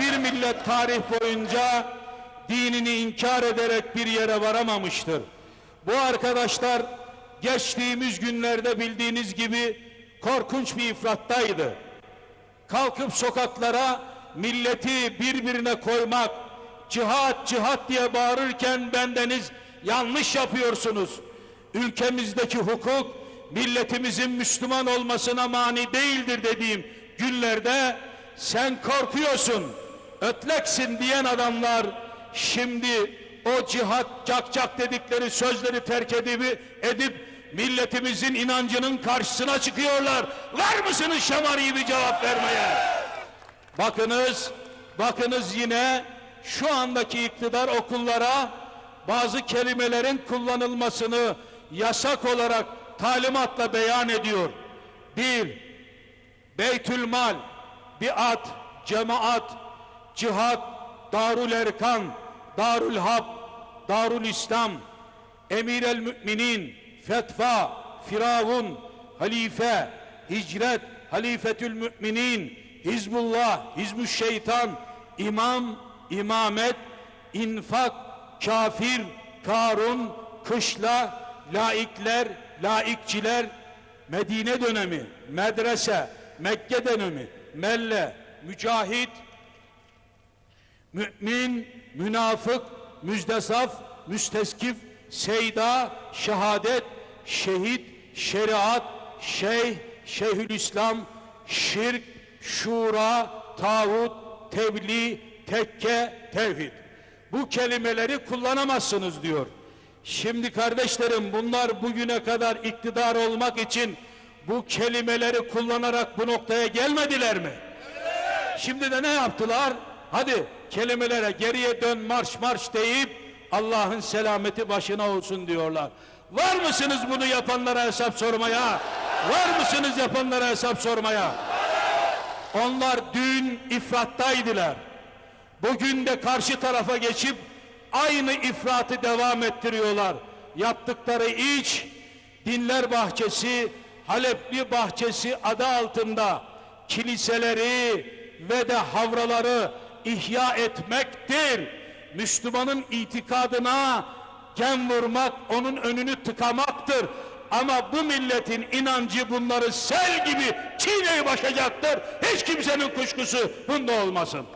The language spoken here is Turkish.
hiçbir millet tarih boyunca dinini inkar ederek bir yere varamamıştır. Bu arkadaşlar geçtiğimiz günlerde bildiğiniz gibi korkunç bir ifrattaydı. Kalkıp sokaklara milleti birbirine koymak, cihat cihat diye bağırırken bendeniz yanlış yapıyorsunuz. Ülkemizdeki hukuk milletimizin Müslüman olmasına mani değildir dediğim günlerde sen korkuyorsun, ötleksin diyen adamlar şimdi o cihat cak cak dedikleri sözleri terk edip, edip milletimizin inancının karşısına çıkıyorlar. Var mısınız şamari bir cevap vermeye? Bakınız, bakınız yine şu andaki iktidar okullara bazı kelimelerin kullanılmasını yasak olarak talimatla beyan ediyor. Bir, Beytülmal, biat, cemaat, cihat, Darül Erkan, Darül Hab, Darül İslam, Emir el Müminin, Fetva, Firavun, Halife, Hicret, Halifetül Müminin, Hizbullah, Hizbü Şeytan, İmam, İmamet, infak, kafir, Karun, kışla, laikler, laikçiler, Medine dönemi, medrese, Mekke dönemi, melle, mücahit, mümin, münafık, müzdesaf, müsteskif, seyda, şehadet, şehit, şeriat, şeyh, şeyhülislam, şirk, şura, tağut, tebliğ, tekke, tevhid. Bu kelimeleri kullanamazsınız diyor. Şimdi kardeşlerim bunlar bugüne kadar iktidar olmak için bu kelimeleri kullanarak bu noktaya gelmediler mi? Şimdi de ne yaptılar? Hadi kelimelere geriye dön marş marş deyip Allah'ın selameti başına olsun diyorlar. Var mısınız bunu yapanlara hesap sormaya? Var mısınız yapanlara hesap sormaya? Onlar dün ifrattaydılar. Bugün de karşı tarafa geçip aynı ifratı devam ettiriyorlar. Yaptıkları iç dinler bahçesi, Halepli bahçesi adı altında kiliseleri ve de havraları ihya etmektir. Müslümanın itikadına gem vurmak, onun önünü tıkamaktır. Ama bu milletin inancı bunları sel gibi çiğneyi başacaktır. Hiç kimsenin kuşkusu bunda olmasın.